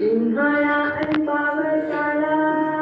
إن حياء فابتلاه